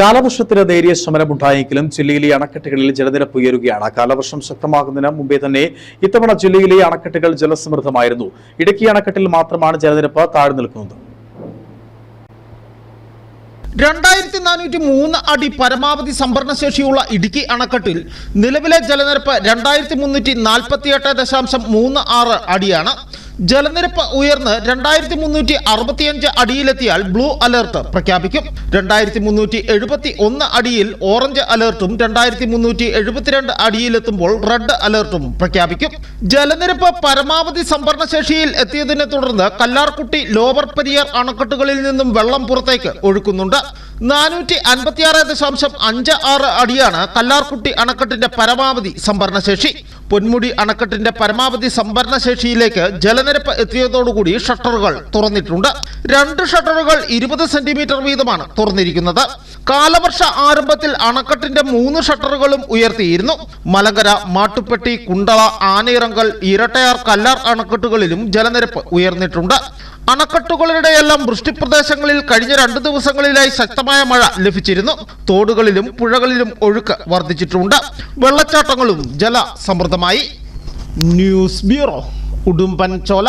കാലവർഷത്തിന് നേരിയ ശമനമുണ്ടായെങ്കിലും ജില്ലയിലെ അണക്കെട്ടുകളിൽ ജലനിരപ്പ് ഉയരുകയാണ്. കാലവർഷം ശക്തമാകുന്നതിന് മുമ്പേ തന്നെ ഇത്തവണ ജില്ലയിലെ അണക്കെട്ടുകൾ ജലസമൃദ്ധമായിരുന്നു. ഇടുക്കി അണക്കെട്ടിൽ മാത്രമാണ് ജലനിരപ്പ് താഴ്ന്നു നിൽക്കുന്നത്. രണ്ടായിരത്തി നാനൂറ്റി മൂന്ന് അടി പരമാവധി സംഭരണശേഷിയുള്ള ഇടുക്കി അണക്കെട്ടിൽ നിലവിലെ ജലനിരപ്പ് രണ്ടായിരത്തി മുന്നൂറ്റി നാൽപ്പത്തിയെട്ട് ദശാംശം മൂന്ന് ആറ് അടിയാണ്. ജലനിരപ്പ് ഉയർന്ന് രണ്ടായിരത്തി മുന്നൂറ്റി അറുപത്തിയഞ്ച് അടിയിലെത്തിയാൽ ബ്ലൂ അലർട്ട് പ്രഖ്യാപിക്കും. രണ്ടായിരത്തി മുന്നൂറ്റി എഴുപത്തി ഒന്ന് അടിയിൽ ഓറഞ്ച് അലർട്ടും രണ്ടായിരത്തി മുന്നൂറ്റി എഴുപത്തിരണ്ട് അടിയിലെത്തുമ്പോൾ റെഡ് അലർട്ടും പ്രഖ്യാപിക്കും. ജലനിരപ്പ് പരമാവധി സംഭരണശേഷിയിൽ എത്തിയതിനെ തുടർന്ന് കല്ലാർകുട്ടി ലോവർ പെരിയർ അണക്കെട്ടുകളിൽ നിന്നും വെള്ളം പുറത്തേക്ക് ഒഴുക്കുന്നുണ്ട്. നാനൂറ്റി അൻപത്തിയാറ് ദശാംശം അഞ്ച് ആറ് അടിയാണ് കല്ലാർകുട്ടി അണക്കെട്ടിന്റെ പരമാവധി സംഭരണശേഷി. പൊന്മുടി അണക്കെട്ടിന്റെ പരമാവധി സംഭരണ ശേഷിയിലേക്ക് ജലനിരപ്പ് എത്തിയതോടുകൂടി ഷട്ടറുകൾ തുറന്നിട്ടുണ്ട്. രണ്ട് ഷട്ടറുകൾ ഇരുപത് സെന്റിമീറ്റർ വീതമാണ് തുറന്നിരിക്കുന്നത്. കാലവർഷ ആരംഭത്തിൽ അണക്കെട്ടിന്റെ മൂന്ന് ഷട്ടറുകളും ഉയർത്തിയിരുന്നു. മലങ്കര മാട്ടുപ്പെട്ടി കുണ്ടള ആനയിറങ്കൽ ഇരട്ടയാർ കല്ലാർ അണക്കെട്ടുകളിലും ജലനിരപ്പ് ഉയർന്നിട്ടുണ്ട്. അണക്കെട്ടുകളുടെയെല്ലാം വൃഷ്ടിപ്രദേശങ്ങളിൽ കഴിഞ്ഞ രണ്ടു ദിവസങ്ങളിലായി ശക്തമായ മഴ ലഭിച്ചിരുന്നു. തോടുകളിലും പുഴകളിലും ഒഴുക്ക് വർദ്ധിച്ചിട്ടുണ്ട്. വെള്ളച്ചാട്ടങ്ങളും ജലസമൃദ്ധമായി ന്യൂസ് ബ്യൂറോ ഉടുമ്പൻ ചോല